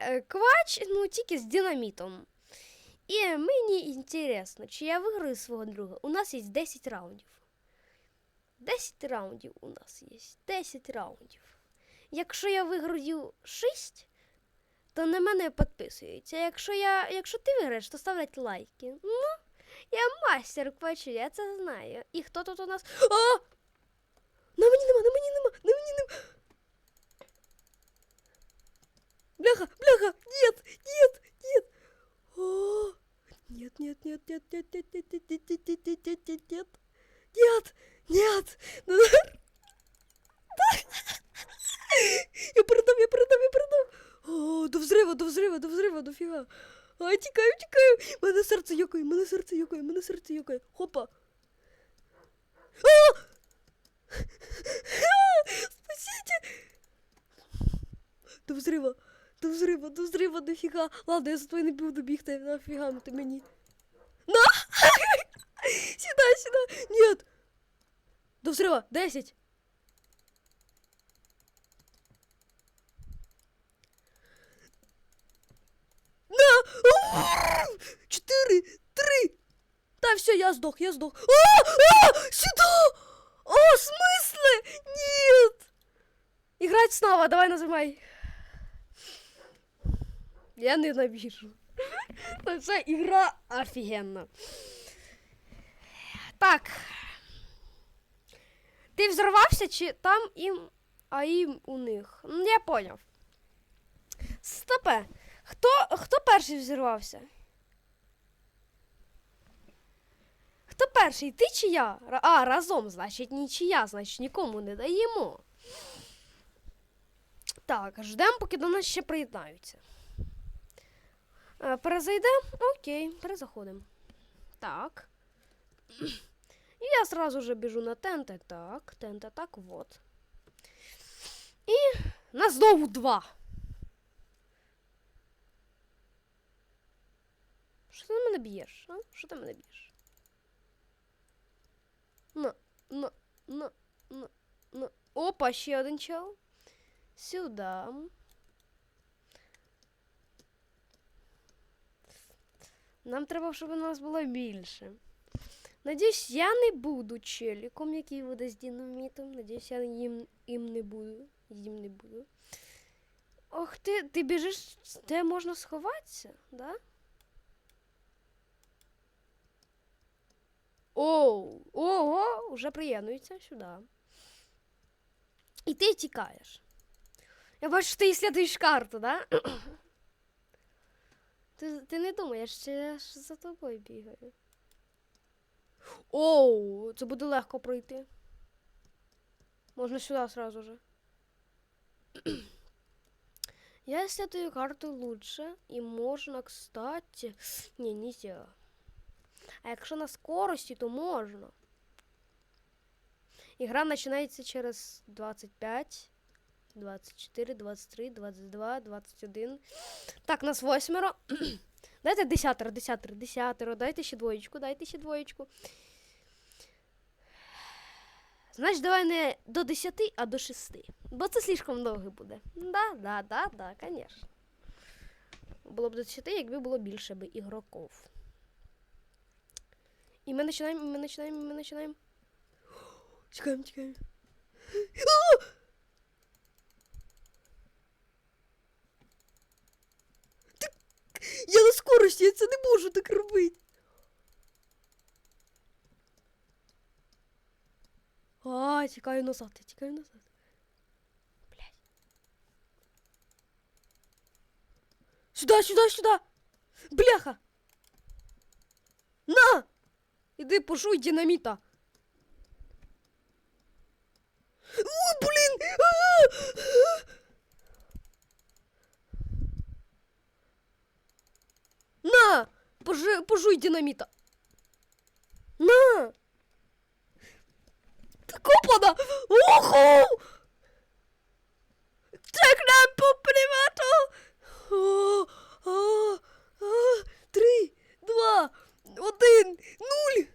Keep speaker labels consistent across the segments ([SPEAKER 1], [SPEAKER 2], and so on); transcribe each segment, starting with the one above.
[SPEAKER 1] е, квач, ну тільки з динамітом. І мені інтересно, чи я виграю свого друга. У нас є 10 раундів. 10 раундів у нас є. 10 раундів. Якщо я виграю 6, то на мене підписуються. Якщо, я, якщо ти виграєш, то ставлять лайки. Ну, я мастер квачу, я це знаю. І хто тут у нас. А! На мені нема, на мені нема, на мені нема. Бляха, бляха, нет, нет, нет. О, нет, нет, нет, нет, нет, нет, нет, нет, нет, нет, нет, нет, нет, нет, нет, нет, нет. Ну, Я передам, я передам, я передам. О, до взрива, до взрива, до взрива, дофіга. Ай, тікаю, тікаю. Мене серце йокає, мене серце йокає, мене серце йокає. Хопа. А! Спасите! До взрива, До взрива, до взрива, дофіга. Ладно, я за тобою не буду бігти, нафіга ти мені. На! Сюда, сюда! Нет! До взрива, 10! На! Четыре, три! Да, все, я сдох, я сдох. А! А! Сюда! О, в смысле? Нет! Играть снова, давай нажимай. Я ненавижу. Це ігра офігенна. Так. Ти взорвався чи там їм, а їм у них? Ну, я поняв. Стопе. Хто, хто перший взірвався? Хто перший? Ти чи я? А, разом, значить, нічия, значить нікому не даємо. Так, ждемо, поки до нас ще приєднаються. Е, Перезайдемо? Окей, перезаходимо. Так. І я сразу же біжу на тенте. Так, тенте, так, вот. І нас знову два. Що ти на мене б'єш? А? Що ти мене б'єш? На, на, на, на, на. Опа, ще один чел. Сюди. Нам треба, щоб у нас було більше. Надіюсь, я не буду челіком, який буде з динамітом. Надіюсь, я їм, їм не буду. Їм не буду. Ох ти, ти біжиш, де можна сховатися, да? Оу, ого, вже приєднується сюди. І ти тікаєш. Я бачу, що ти ісследуєш карту, да? Ти, ти не думаєш, що я ж за тобою бігаю. Оу, це буде легко пройти. Можна сюди сразу же. Я исследую карту лучше, и можно, кстати... Не, нельзя. А якщо на скорості, то можна. Ігра починається через 25, 24, 23, 22, 21. Так, нас восьмеро. Дайте десятеро, десятеро, десятеро. Дайте ще двоєчку, дайте ще двоєчку. Значить, давай не до 10, а до 6. Бо це слишком довго буде. Да, да, да, да, конечно. Було б до 10, якби було більше би ігроків. І ми починаємо, ми починаємо, і ми починаємо. Чекаємо, чекаємо. А! Так, Я на скорості, я це не можу так робити. А, тікаю назад, я тікаю назад. Блядь. Сюда, сюда, сюда. Бляха. На! Іди пошуй динаміта. О, блін! А! На! Пожи, пожуй динаміта. На! Так опана! Оху! Так нам по а, Три, два, один, нуль!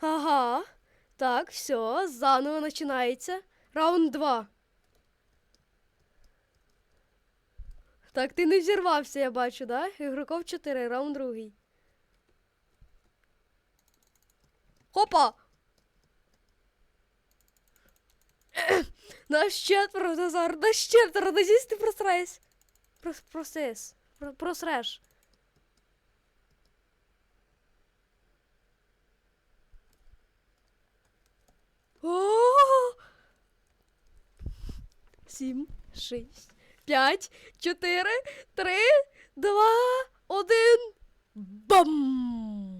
[SPEAKER 1] Ага. Так, все, заново починається. Раунд два. Так, ти не зірвався, я бачу, да? Ігроков 4, раунд другий. Хопа! Нас четверо, Назар, нас четверо, надіюсь, ти просраєш. Прос, просес. Про- Просреш. О! Сім, шість, п'ять, чотири, три, два, один. Бам!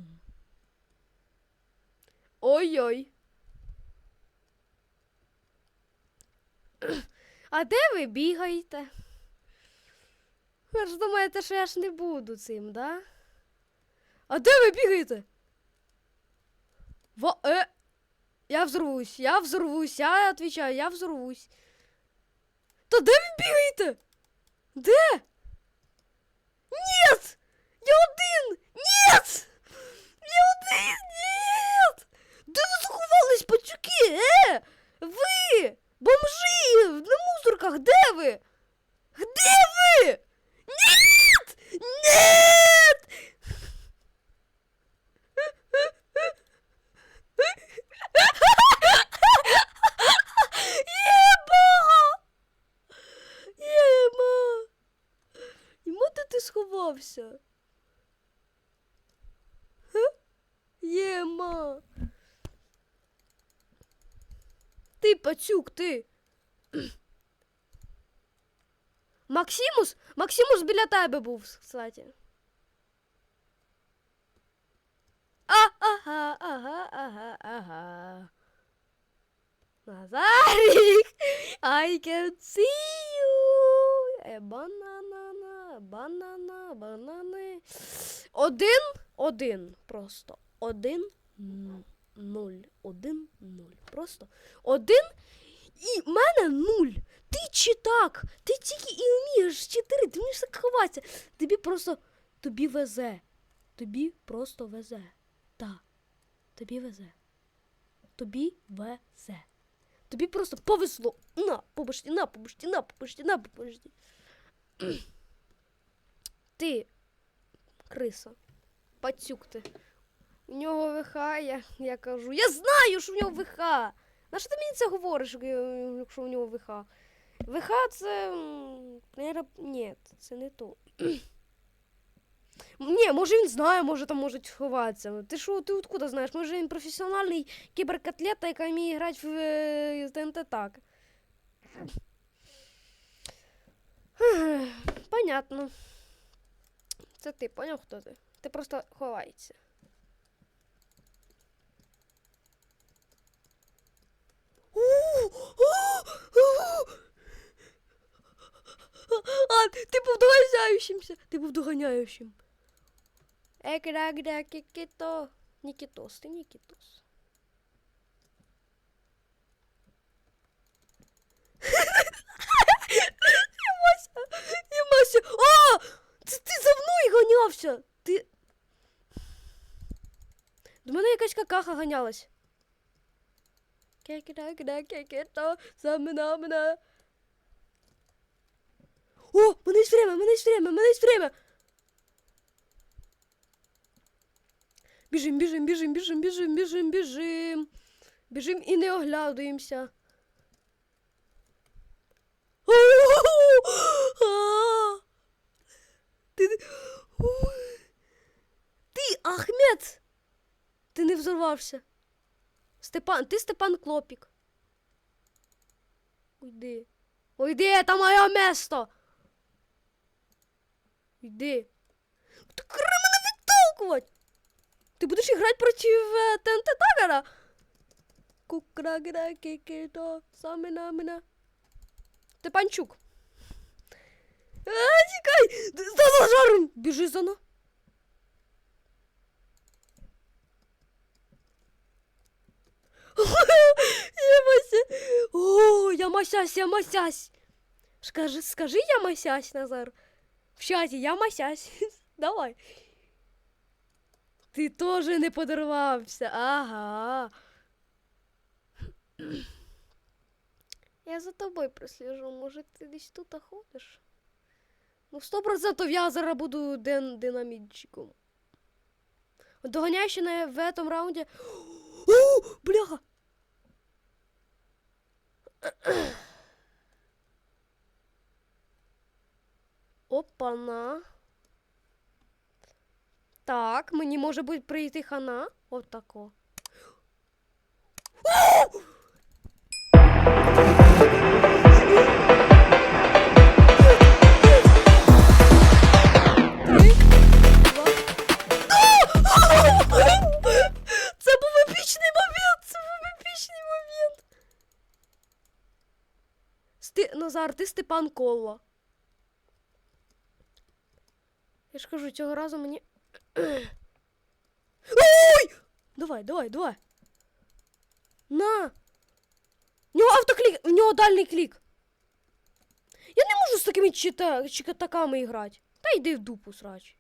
[SPEAKER 1] Ой-ой. А де ви бігаєте? Ви ж думаєте, що я ж не буду цим, да? А де ви бігаєте? Во, е, я взорвусь, я взорвусь, я отвечаю, я взорвусь. Та де ви бігаєте? Де? Нет! Я один! Нет! Я один! Нет! Де ви заховались, пацюки? Е! Ви! Бомжи! На мусорках, де ви? Де ви? Нет! Нет! Єба! Єма! Йому де ти сховався? Єма! Ти, пацюк, ти! Максимус? Максимус біля тебе був, кстати. А, ага, ага, ага, ага. Назарик, I can see you. Е, банана, банана, банани. Один, один, просто. Один, н- нуль. Один, нуль. Просто один і в мене нуль. Ти читак, ти тільки і вмієш чотири, ти вмієш так ховатися. Тобі просто, тобі везе. Тобі просто везе. Так, тобі везе. Тобі везе. Тобі просто повезло. На, побачте, на, побачте, на, побачте, на, побачте. Ти, криса, пацюк ти. У нього ВХ, я, я кажу. Я знаю, що в нього ВХ. На що ти мені це говориш, якщо у нього ВХ? ВХ це. Ні, це не то. Ні, може він знає, може там можуть ховатися. Ти що, ти откуда знаєш? Може він професіональний кіберкотлета, яка вміє грати в е, ТНТ так. Понятно. Це ти, поняв, хто ти? Ти просто ховаєшся. А, ти був доганяючимся. Ти був доганяючим. Екрагда кікіто. Нікітос, ти Нікітос. Ямася, Ямася. А! Це ти за мною ганявся. Ти. До мене якась какаха ганялась. Кекіда, кекіто, замина, мене. О, мене є время, мене є время, мене є время. Біжим, біжим, біжим, біжим, біжим, біжим, біжим. Біжим і не оглядуємося. Ти, ти, Ахмед! Ти не взорвався. Степан, ти Степан Клопік. Уйди. Уйди, це моє место. Йди. Ти кри мене відтолкувати. Ти будеш грати проти е, ТНТ Тагера? Кукрагра кікіто, самина мина. Степанчук. А, тікай! За ножаром! Біжи за мною. Я мася. О, я масясь, я масясь. Скажи, скажи, я масясь, Назар. В чаті, я масясь. Давай. Ти теж не подарувався. Ага. Я за тобою просліжу. Може, ти десь тут ходиш? Ну, 100% я зараз буду дин динамітчиком. Доганяю ще на, в этом раунді. О, бляха! Опана. Так, мені може бути прийти хана. От тако. Це був епічний момент! Це був епічний момент. Сти... Назар, ти Степан Колла. Я ж кажу, цього разу мені. Ой! Давай, давай, давай. На! В нього автоклік, в нього дальний клік. Я не можу з такими чита... чикатаками грати. Та йди в дупу, срач.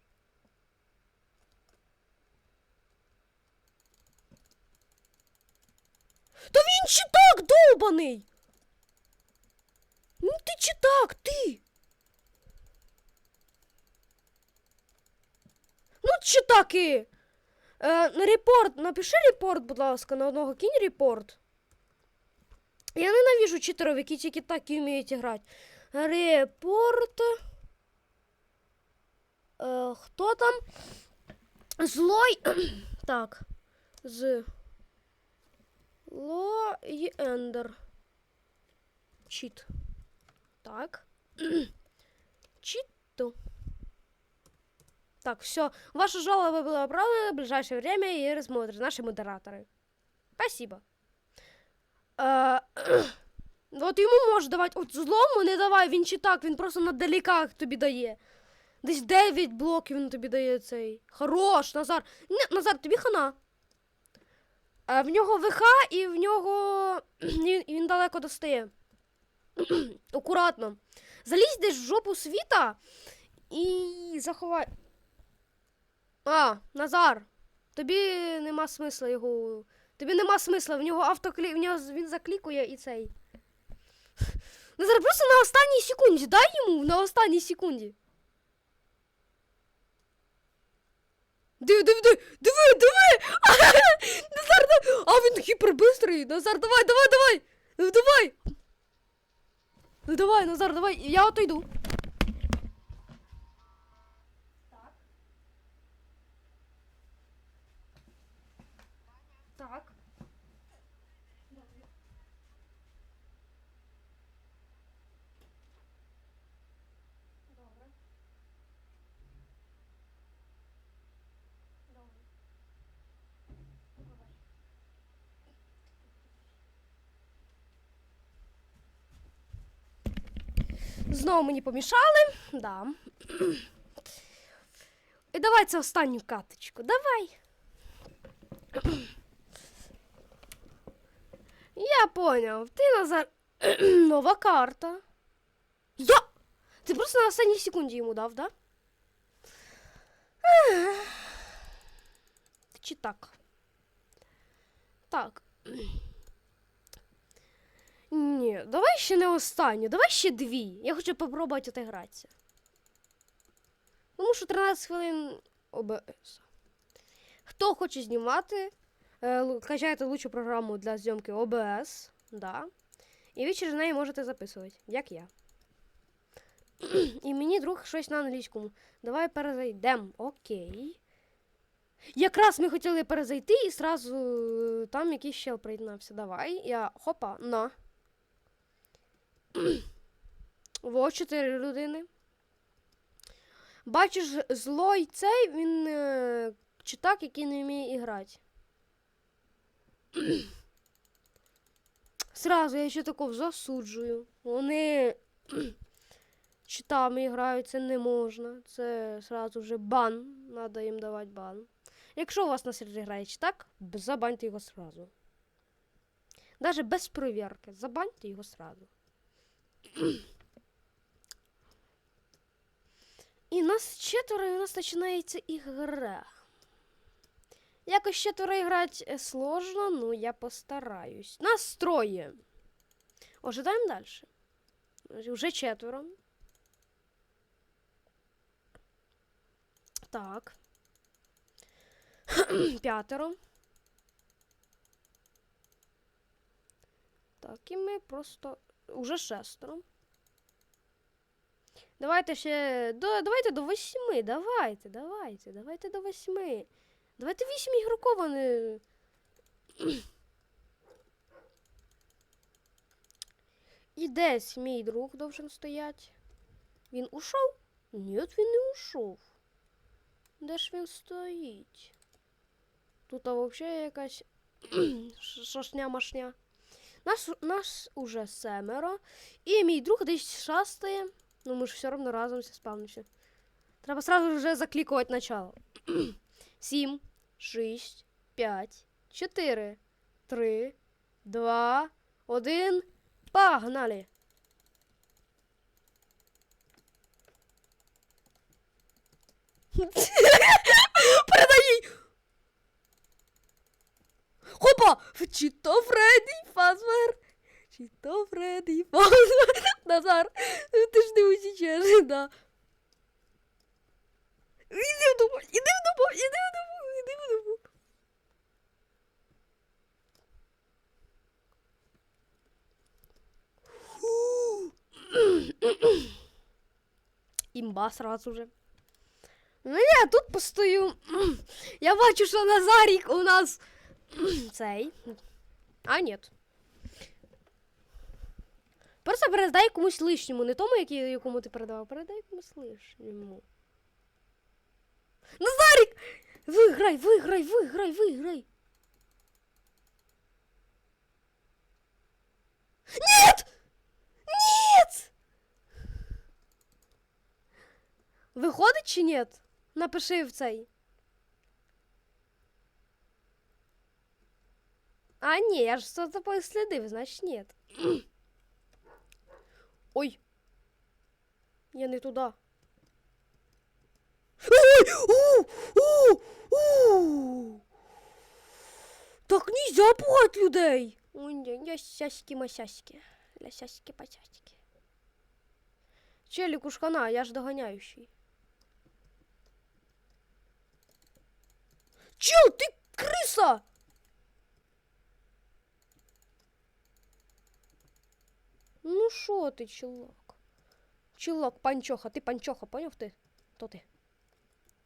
[SPEAKER 1] Та він читак довбаний! Ну ти читак, ти! Ну, читаки! Е, на репорт, напиши репорт, будь ласка, на одного кінь репорт. Я ненавижу читерів, які тільки так і вміють грати. Репорт. Е, хто там? Злой. так. З. Лой Ендер. Чіт. Так. Так, все. Ваша жалоба была оправдана в ближайшее время и рассмотрят наши модераторы. Спасибо. Е, от йому можеш давати. От злому не давай, він чи так, він просто на далеках тобі дає. Десь 9 блоків він тобі дає цей. Хорош, Назар. Не, Назар, тобі хана. А в нього ВХ і в нього. він, він далеко достає. Акуратно. Залізь десь в жопу світа і заховай. А, Назар. Тобі нема смисла його. Тобі нема смисла, в нього автоклік, в нього він заклікує і цей. Назар, просто на останній секунді. Дай йому на останній секунді. Диви, диви, диви, диви, диви! Назар, да- а він гіпербистрий. Назар, давай, давай, давай! Давай! Ну давай, Назар, давай, я отойду. Знову мені помішали. Да. І давай це останню каточку. Давай. Я поняв. Ти Назар. Нова карта. Я! Ти просто на останній секунді йому дав, да? Ех. Чи так? Так. Ні, давай ще не останню, давай ще дві. Я хочу попробувати отигратися. Тому що 13 хвилин ОБС. Хто хоче знімати, е, качайте лучшу програму для зйомки OBS, да. І ви через неї можете записувати, як я. І мені друг щось на англійському. Давай перезайдемо. Окей. Якраз ми хотіли перезайти і сразу е, там якийсь чел приєднався. Давай. Я хопа, на. Во, чотири людини. Бачиш, злой цей, він е, читак, який не вміє грати. Сразу я ще такого засуджую. Вони читами грають, це не можна. Це сразу вже бан. Надо їм давати бан. Якщо у вас на сервері грає читак, забаньте його сразу. Даже без перевірки. Забаньте його сразу. І нас четверо, і у нас починається ігра. Якось четверо грати е, сложно, ну я постараюсь. Нас троє. Ожидаємо далі. Уже четверо. Так. П'ятеро. Так, і ми просто. Уже шестеро. Давайте ще. До, давайте до восьми. Давайте, давайте, давайте до восьми. Давайте вісім ігроків, а не. І десь мій друг должен стоять. Він ушов? Ні, він не ушов. Де ж він стоїть? Тут а, взагалі якась шашня-машня. Нас, нас уже семеро. І мій друг десь шастає. Ну ми ж все одно разом спавнимося. Треба сразу вже заклікувати начало. Сім, шість, п'ять, чотири, три, два, один. Погнали! Передай! Хопа! Фазбер? Чи то Фредді Фазбер? Назар, ти ж не усічеш, да. Іди в дому, іди в дому, іди в дому, іди в дому. Фу. Імба сразу же. Ну я тут постою. Я бачу, що Назарік у нас цей. А, ні. Просто передай комусь лишньому, не тому, який, якому ти передавав, передай комусь лишньому. Назарік! Виграй, виграй, виграй, виграй. Нет! Нет! Виходить чи нет? Напиши в цей. А, ні, я ж за тобою слідив, значить нет. Ой. Я не туди. У! Так нельзя пугать людей. Ой, сяськи масяськи. Ля сяськи пасяськи. Челік ушкана, я ж доганяючий. Чел, ти криса! Ну шо ти, чувак? Чувак, панчоха, ти панчоха, поняв ти? То ти?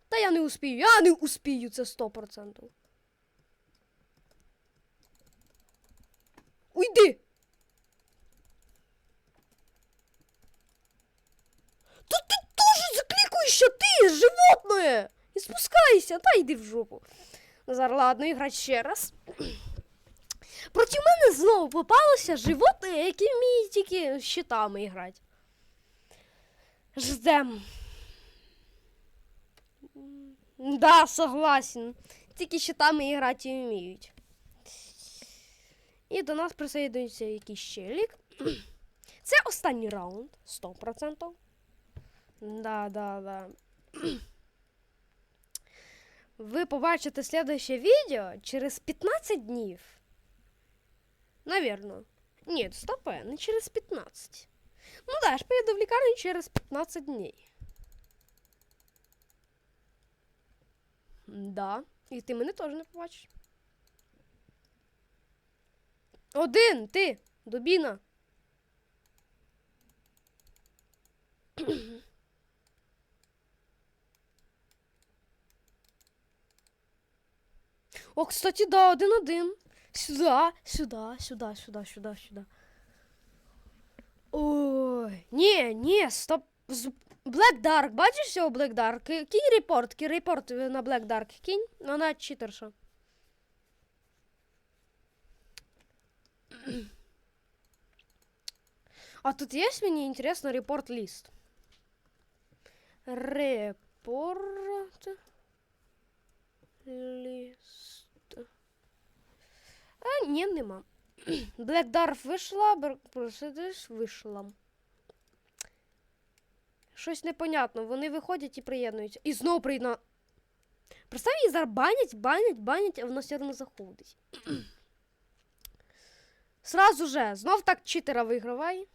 [SPEAKER 1] Та я не успію, я не успію, це 100%. Уйди! Та ти теж закликуєшся, ти, животное! І спускайся, та йди в жопу. Назар, ладно, іграть ще раз. Проти мене знову попалося животне, яке вміє тільки щитами грати. Ждем. Да, согласен. Тільки щитами грати і вміють. І до нас присоєднується якийсь щелік. Це останній раунд, 100%. Да, да, да. Ви побачите следующее відео через 15 днів. Наверно. Ні, стопе, не через 15. Ну да, ж поїду в лікарню через 15 днів. Да. І ти мене теж не побачиш. Один, ти, дубіна. О, кстати, да, один-один. Сюда, сюда, сюда, сюда, сюда, сюда. Ой, ні, ні, стоп. Black Dark, бачиш цього Black Dark? Ки- Кинь репорт, кинь репорт на Black Dark, кинь. Вона читерша. А тут есть мне интересно репорт лист? Репорт лист. А, ні, нема. Black Dwarf вийшла, Mercedes вийшла. Щось непонятно. Вони виходять і приєднуються. І знову приєдна. Представ, її зараз банять, банять, банять, а воно все одно заходить. Сразу же, знов так читера вигравай.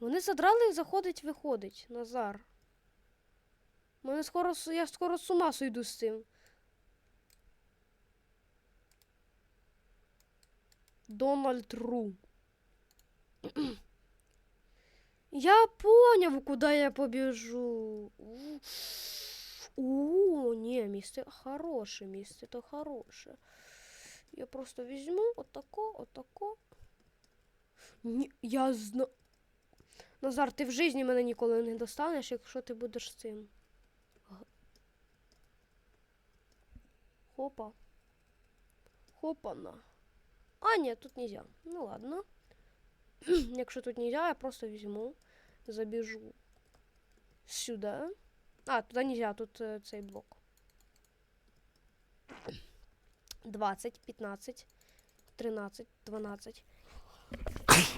[SPEAKER 1] Вони задрали, заходить, виходить. Назар. Мене скоро я скоро з ума сойду з цим. Дональд Ру. Я поняв, куди я побіжу. У, У, ні, місце хороше, місце то хороше. Я просто візьму отако, отако. Ні, я зна... Назар, ти в житті мене ніколи не достанеш, якщо ти будеш цим. Хопа. Хопана. А, ні, тут нельзя. Ну ладно. Якщо тут нельзя, я просто візьму, забіжу сюди. А, туди нельзя, тут е, цей блок. 20, 15, 13, 12.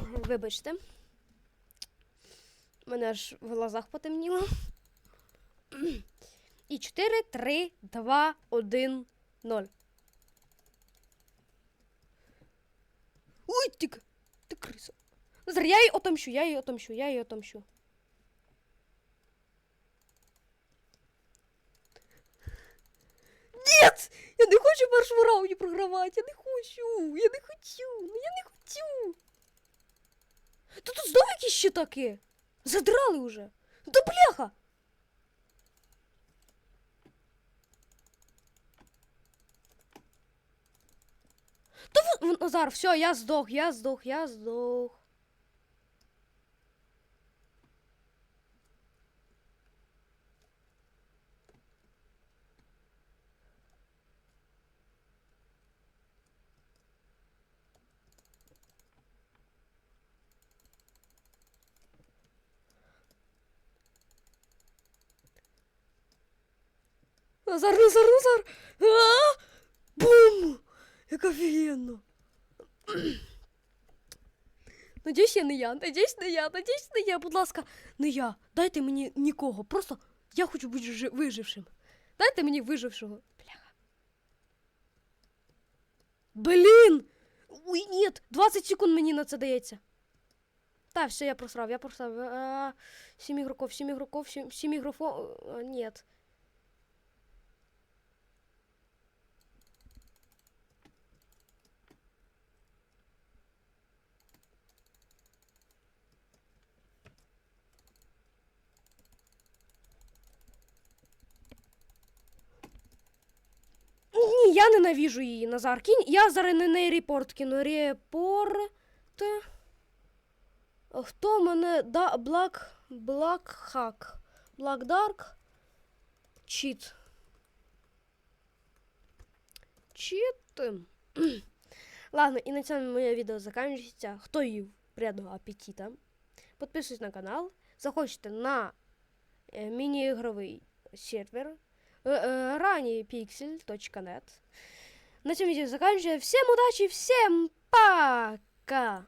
[SPEAKER 1] Вибачте. Мене аж в глазах потемніло. І 4, 3, 2, 1, 0. Ой, ти, ти криса. Назар, я її отомщу, я її отомщу, я її отомщу. Нет! Я не хочу першому раунді програвати, я не хочу, я не хочу, ну я не хочу. Та тут знову якісь ще таке. Задрали уже. Да бляха! Та вот, Назар, все, я здох, я здох, я здох. Назар, Назар, Назар! А! Бум! Як офігенно! Надіюсь, я не я, надіюсь, не я, надіюсь, не я, будь ласка, не я. Дайте мені нікого. Просто я хочу бути жи- вижившим. Дайте мені вижившого. Бляха. Блін! Ой, ні, 20 секунд мені на це дається. Та, все, я просрав, я просрав. А, Сім ігроків, сім ігроків, сім, сім ігроків. А, Нет. Ні, я ненавіжу її, Назар. Кінь. Я зараз не репорт кину. Репорт. Хто мене да Black Black Hack. Black Dark. Чіт. Чіт. Ладно, і на цьому моє відео закінчується. Хто їв приятного апетита. Підписуйтесь на канал. Заходьте на е, міні-ігровий сервер. Ранее pixel.net. На цьому видео заканчиваю. Всем удачи, всем пока!